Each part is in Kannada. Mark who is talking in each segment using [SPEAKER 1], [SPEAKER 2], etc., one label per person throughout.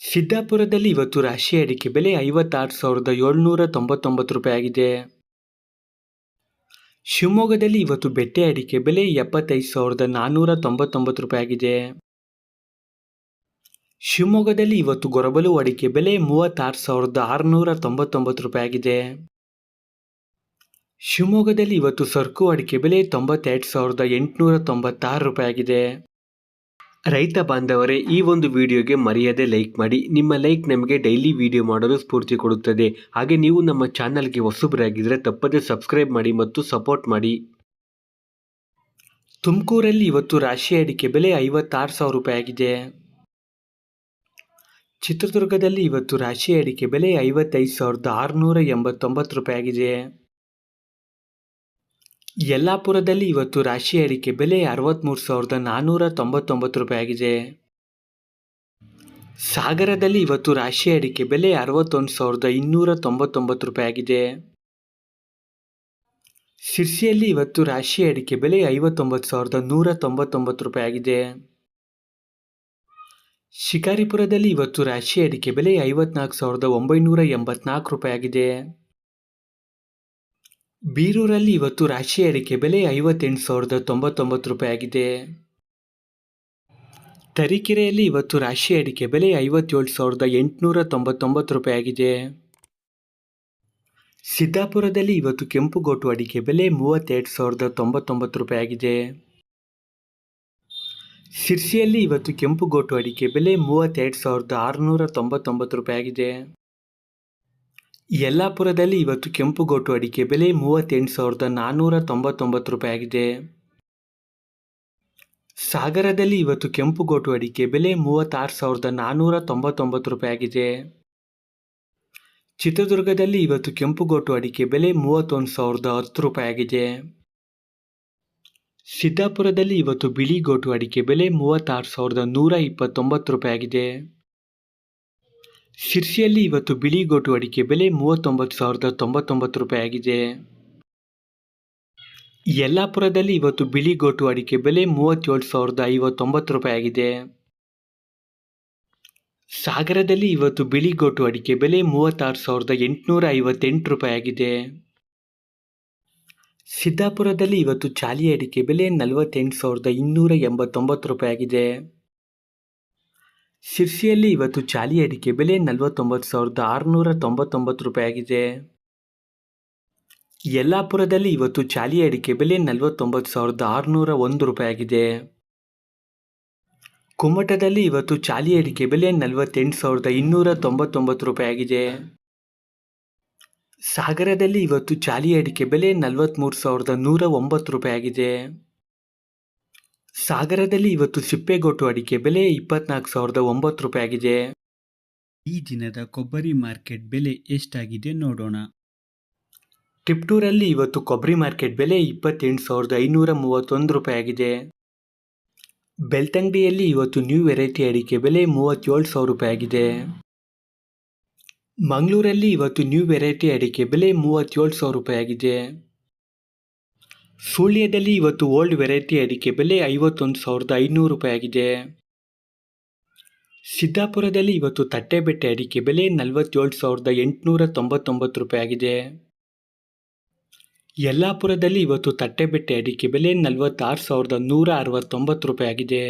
[SPEAKER 1] ಸಿದ್ದಾಪುರದಲ್ಲಿ ಇವತ್ತು ರಾಶಿ ಅಡಿಕೆ ಬೆಲೆ ಐವತ್ತಾರು ಸಾವಿರದ ಏಳ್ನೂರ ತೊಂಬತ್ತೊಂಬತ್ತು ರೂಪಾಯಿ ಆಗಿದೆ. ಶಿವಮೊಗ್ಗದಲ್ಲಿ ಇವತ್ತು ಬೆಟ್ಟೆ ಅಡಿಕೆ ಬೆಲೆ ಎಪ್ಪತ್ತೈದು ಸಾವಿರದ ನಾನ್ನೂರ ತೊಂಬತ್ತೊಂಬತ್ತು ರೂಪಾಯಿ ಆಗಿದೆ. ಶಿವಮೊಗ್ಗದಲ್ಲಿ ಇವತ್ತು ಗೊರಬಲು ಅಡಿಕೆ ಬೆಲೆ ಮೂವತ್ತಾರು ಸಾವಿರದ ಆರುನೂರ ತೊಂಬತ್ತೊಂಬತ್ತು ರೂಪಾಯಿ ಆಗಿದೆ. ಶಿವಮೊಗ್ಗದಲ್ಲಿ ಇವತ್ತು ಸರ್ಕು ಅಡಿಕೆ ಬೆಲೆ ತೊಂಬತ್ತೆರಡು ಸಾವಿರದ ಎಂಟುನೂರ ತೊಂಬತ್ತಾರು ರೂಪಾಯಿ ಆಗಿದೆ. ರೈತ ಬಾಂಧವರೇ, ಈ ಒಂದು ವಿಡಿಯೋಗೆ ಮರೆಯದೆ ಲೈಕ್ ಮಾಡಿ. ನಿಮ್ಮ ಲೈಕ್ ನಮಗೆ ಡೈಲಿ ವಿಡಿಯೋ ಮಾಡಲು ಸ್ಫೂರ್ತಿ ಕೊಡುತ್ತದೆ. ಹಾಗೆ ನೀವು ನಮ್ಮ ಚಾನಲ್ಗೆ ಹೊಸಬರಾಗಿದ್ದರೆ ತಪ್ಪದೆ ಸಬ್ಸ್ಕ್ರೈಬ್ ಮಾಡಿ ಮತ್ತು ಸಪೋರ್ಟ್ ಮಾಡಿ. ತುಮಕೂರಲ್ಲಿ ಇವತ್ತು ರಾಶಿ ಅಡಿಕೆ ಬೆಲೆ ಐವತ್ತಾರು ಸಾವಿರ ರೂಪಾಯಿ ಆಗಿದೆ. ಚಿತ್ರದುರ್ಗದಲ್ಲಿ ಇವತ್ತು ರಾಶಿ ಅಡಿಕೆ ಬೆಲೆ ಐವತ್ತೈದು ಸಾವಿರದ ಆರುನೂರ ಎಂಬತ್ತೊಂಬತ್ತು ರೂಪಾಯಿ ಆಗಿದೆ. ಯಲ್ಲಾಪುರದಲ್ಲಿ ಇವತ್ತು ರಾಶಿ ಅಡಿಕೆ ಬೆಲೆ ಅರವತ್ತ್ಮೂರು ಸಾವಿರದ ನಾನ್ನೂರ ತೊಂಬತ್ತೊಂಬತ್ತು ರೂಪಾಯಿ ಆಗಿದೆ. ಸಾಗರದಲ್ಲಿ ಇವತ್ತು ರಾಶಿ ಅಡಿಕೆ ಬೆಲೆ ಅರವತ್ತೊಂದು ಸಾವಿರದ ಇನ್ನೂರ ತೊಂಬತ್ತೊಂಬತ್ತು ರೂಪಾಯಿ ಆಗಿದೆ. ಸಿರ್ಸಿಯಲ್ಲಿ ಇವತ್ತು ರಾಶಿ ಅಡಿಕೆ ಬೆಲೆ ಐವತ್ತೊಂಬತ್ತು ಸಾವಿರದ ನೂರ ತೊಂಬತ್ತೊಂಬತ್ತು ರೂಪಾಯಿ ಆಗಿದೆ. ಶಿಕಾರಿಪುರದಲ್ಲಿ ಇವತ್ತು ರಾಶಿ ಅಡಿಕೆ ಬೆಲೆ ಐವತ್ನಾಲ್ಕು ಸಾವಿರದ ಒಂಬೈನೂರ ಎಂಬತ್ನಾಲ್ಕು ರೂಪಾಯಿ ಆಗಿದೆ. ಬೀರೂರಲ್ಲಿ ಇವತ್ತು ರಾಶಿ ಅಡಿಕೆ ಬೆಲೆ ಐವತ್ತೆಂಟು ಸಾವಿರದ ತೊಂಬತ್ತೊಂಬತ್ತು ರೂಪಾಯಿ ಆಗಿದೆ. ತರೀಕೆರೆಯಲ್ಲಿ ಇವತ್ತು ರಾಶಿ ಅಡಿಕೆ ಬೆಲೆ ಐವತ್ತೇಳು ಸಾವಿರದ ಎಂಟುನೂರ ತೊಂಬತ್ತೊಂಬತ್ತು ರೂಪಾಯಿ ಆಗಿದೆ. ಸಿದ್ದಾಪುರದಲ್ಲಿ ಇವತ್ತು ಕೆಂಪುಗೋಟು ಅಡಿಕೆ ಬೆಲೆ ಮೂವತ್ತೆರಡು ಸಾವಿರದ ತೊಂಬತ್ತೊಂಬತ್ತು ರೂಪಾಯಿ ಆಗಿದೆ. ಸಿರ್ಸಿಯಲ್ಲಿ ಇವತ್ತು ಕೆಂಪುಗೋಟು ಅಡಿಕೆ ಬೆಲೆ ಮೂವತ್ತೆರಡು ಸಾವಿರದ ಆರುನೂರ ತೊಂಬತ್ತೊಂಬತ್ತು ರೂಪಾಯಿ ಆಗಿದೆ. ಯಲ್ಲಾಪುರದಲ್ಲಿ ಇವತ್ತು ಕೆಂಪುಗೋಟು ಅಡಿಕೆ ಬೆಲೆ ಮೂವತ್ತೆಂಟು ಸಾವಿರದ ನಾನ್ನೂರ ತೊಂಬತ್ತೊಂಬತ್ತು ರೂಪಾಯಿ ಆಗಿದೆ ಸಾಗರದಲ್ಲಿ ಇವತ್ತು ಕೆಂಪುಗೋಟು ಅಡಿಕೆ ಬೆಲೆ ಮೂವತ್ತಾರು ಸಾವಿರದ ನಾನ್ನೂರ ತೊಂಬತ್ತೊಂಬತ್ತು ರೂಪಾಯಿ ಆಗಿದೆ ಚಿತ್ರದುರ್ಗದಲ್ಲಿ ಇವತ್ತು ಕೆಂಪುಗೋಟು ಅಡಿಕೆ ಬೆಲೆ ಮೂವತ್ತೊಂದು ಸಾವಿರದ ಹತ್ತು ರೂಪಾಯಿ ಆಗಿದೆ ಸಿದ್ದಾಪುರದಲ್ಲಿ ಇವತ್ತು ಬಿಳಿಗೋಟು ಅಡಿಕೆ ಬೆಲೆ ಮೂವತ್ತಾರು ಸಾವಿರದ ನೂರ ಇಪ್ಪತ್ತೊಂಬತ್ತು ರೂಪಾಯಿ ಆಗಿದೆ ಶಿರ್ಸಿಯಲ್ಲಿ ಇವತ್ತು ಬಿಳಿಗೋಟು ಅಡಿಕೆ ಬೆಲೆ ಮೂವತ್ತೊಂಬತ್ತು ಸಾವಿರದ ತೊಂಬತ್ತೊಂಬತ್ತು ರೂಪಾಯಿ ಆಗಿದೆ. ಯಲ್ಲಾಪುರದಲ್ಲಿ ಇವತ್ತು ಬಿಳಿಗೋಟು ಅಡಿಕೆ ಬೆಲೆ ಮೂವತ್ತೇಳು ಸಾವಿರದ ಐವತ್ತೊಂಬತ್ತು ರೂಪಾಯಿ ಆಗಿದೆ. ಸಾಗರದಲ್ಲಿ ಇವತ್ತು ಬಿಳಿಗೋಟು ಅಡಿಕೆ ಬೆಲೆ ಮೂವತ್ತಾರು ಸಾವಿರದ ಎಂಟುನೂರ ಐವತ್ತೆಂಟು ರೂಪಾಯಿ ಆಗಿದೆ. ಸಿದ್ದಾಪುರದಲ್ಲಿ ಇವತ್ತು ಚಾಲಿ ಅಡಿಕೆ ಬೆಲೆ ನಲವತ್ತೆಂಟು ಸಾವಿರದ ಇನ್ನೂರ ಎಂಬತ್ತೊಂಬತ್ತು ರೂಪಾಯಿ ಆಗಿದೆ. ಶಿರ್ಸಿಯಲ್ಲಿ ಇವತ್ತು ಚಾಲಿ ಅಡಿಕೆ ಬೆಲೆ ನಲವತ್ತೊಂಬತ್ತು ಸಾವಿರದ ಆರುನೂರ ತೊಂಬತ್ತೊಂಬತ್ತು ರೂಪಾಯಿ ಆಗಿದೆ ಯಲ್ಲಾಪುರದಲ್ಲಿ ಇವತ್ತು ಚಾಲಿ ಅಡಿಕೆ ಬೆಲೆ ನಲವತ್ತೊಂಬತ್ತು ಸಾವಿರದ ಆರುನೂರ ಒಂದು ರೂಪಾಯಿ ಆಗಿದೆ ಕುಮಟದಲ್ಲಿ ಇವತ್ತು ಚಾಲಿ ಅಡಿಕೆ ಬೆಲೆ ನಲವತ್ತೆಂಟು ಸಾವಿರದ ಇನ್ನೂರ ತೊಂಬತ್ತೊಂಬತ್ತು ರೂಪಾಯಿ ಆಗಿದೆ ಸಾಗರದಲ್ಲಿ ಇವತ್ತು ಚಾಲಿ ಅಡಿಕೆ ಬೆಲೆ ನಲವತ್ತ್ಮೂರು ಸಾವಿರದ ನೂರ ಒಂಬತ್ತು ರೂಪಾಯಿ ಆಗಿದೆ ಸಾಗರದಲ್ಲಿ ಇವತ್ತು ಸಿಪ್ಪೆಗೊಟ್ಟು ಅಡಿಕೆ ಬೆಲೆ ಇಪ್ಪತ್ನಾಲ್ಕು ಸಾವಿರದ ಒಂಬತ್ತು ರೂಪಾಯಿ ಆಗಿದೆ.
[SPEAKER 2] ಈ ದಿನದ ಕೊಬ್ಬರಿ ಮಾರ್ಕೆಟ್ ಬೆಲೆ ಎಷ್ಟಾಗಿದೆ ನೋಡೋಣ.
[SPEAKER 1] ಟಿಪ್ಟೂರಲ್ಲಿ ಇವತ್ತು ಕೊಬ್ಬರಿ ಮಾರ್ಕೆಟ್ ಬೆಲೆ ಇಪ್ಪತ್ತೆಂಟು ಸಾವಿರದ ಐನೂರ ಮೂವತ್ತೊಂದು ರೂಪಾಯಿ ಆಗಿದೆ. ಬೆಳ್ತಂಗಡಿಯಲ್ಲಿ ಇವತ್ತು ನ್ಯೂ ವೆರೈಟಿ ಅಡಿಕೆ ಬೆಲೆ ಮೂವತ್ತೇಳು ಸಾವಿರ ರೂಪಾಯಿ ಆಗಿದೆ. ಮಂಗಳೂರಲ್ಲಿ ಇವತ್ತು ನ್ಯೂ ವೆರೈಟಿ ಅಡಿಕೆ ಬೆಲೆ ಮೂವತ್ತೇಳು ಸಾವಿರ ರೂಪಾಯಿ ಆಗಿದೆ. ಸುಳ್ಯದಲ್ಲಿ ಇವತ್ತು ಓಲ್ಡ್ ವೆರೈಟಿ ಅಡಿಕೆ ಬೆಲೆ ಐವತ್ತೊಂದು ಸಾವಿರದ ಐನೂರು ರೂಪಾಯಿ ಆಗಿದೆ ಸಿದ್ದಾಪುರದಲ್ಲಿ ಇವತ್ತು ತಟ್ಟೆಬೆಟ್ಟೆ ಅಡಿಕೆ ಬೆಲೆ ನಲವತ್ತೇಳು ಸಾವಿರದ ಎಂಟುನೂರ ತೊಂಬತ್ತೊಂಬತ್ತು ರೂಪಾಯಿ ಆಗಿದೆ ಯಲ್ಲಾಪುರದಲ್ಲಿ ಇವತ್ತು ತಟ್ಟೆಬೆಟ್ಟೆ ಅಡಿಕೆ ಬೆಲೆ ನಲವತ್ತಾರು ಸಾವಿರದ ನೂರ ಅರವತ್ತೊಂಬತ್ತು ರೂಪಾಯಿ ಆಗಿದೆ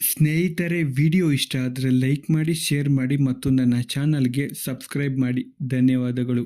[SPEAKER 2] ಸ್ನೇಹಿತರೆ, ವಿಡಿಯೋ ಇಷ್ಟ ಆದರೆ ಲೈಕ್ ಮಾಡಿ, ಶೇರ್ ಮಾಡಿ ಮತ್ತು ನನ್ನ ಚಾನಲ್ಗೆ ಸಬ್ಸ್ಕ್ರೈಬ್ ಮಾಡಿ. ಧನ್ಯವಾದಗಳು.